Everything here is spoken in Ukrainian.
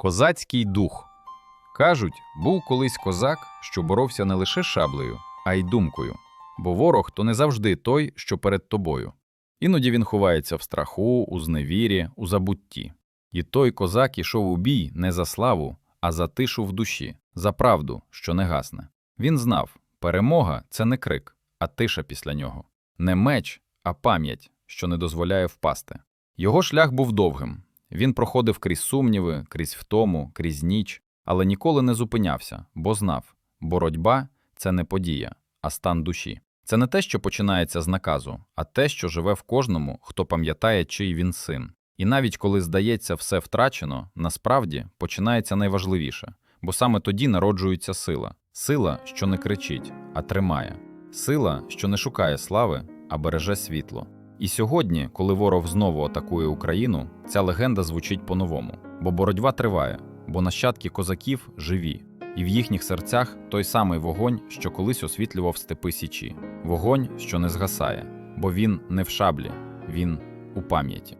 Козацький дух. Кажуть, був колись козак, що боровся не лише шаблею, а й думкою. Бо ворог то не завжди той, що перед тобою. Іноді він ховається в страху, у зневірі, у забутті. І той козак ішов у бій не за славу, а за тишу в душі, за правду, що не гасне. Він знав, перемога це не крик, а тиша після нього, не меч, а пам'ять, що не дозволяє впасти. Його шлях був довгим. Він проходив крізь сумніви, крізь втому, крізь ніч, але ніколи не зупинявся, бо знав боротьба це не подія, а стан душі. Це не те, що починається з наказу, а те, що живе в кожному, хто пам'ятає, чий він син. І навіть коли здається все втрачено, насправді починається найважливіше, бо саме тоді народжується сила. Сила, що не кричить, а тримає. Сила, що не шукає слави, а береже світло. І сьогодні, коли ворог знову атакує Україну, ця легенда звучить по-новому, бо боротьба триває, бо нащадки козаків живі, і в їхніх серцях той самий вогонь, що колись освітлював степи Січі, вогонь, що не згасає, бо він не в шаблі, він у пам'яті.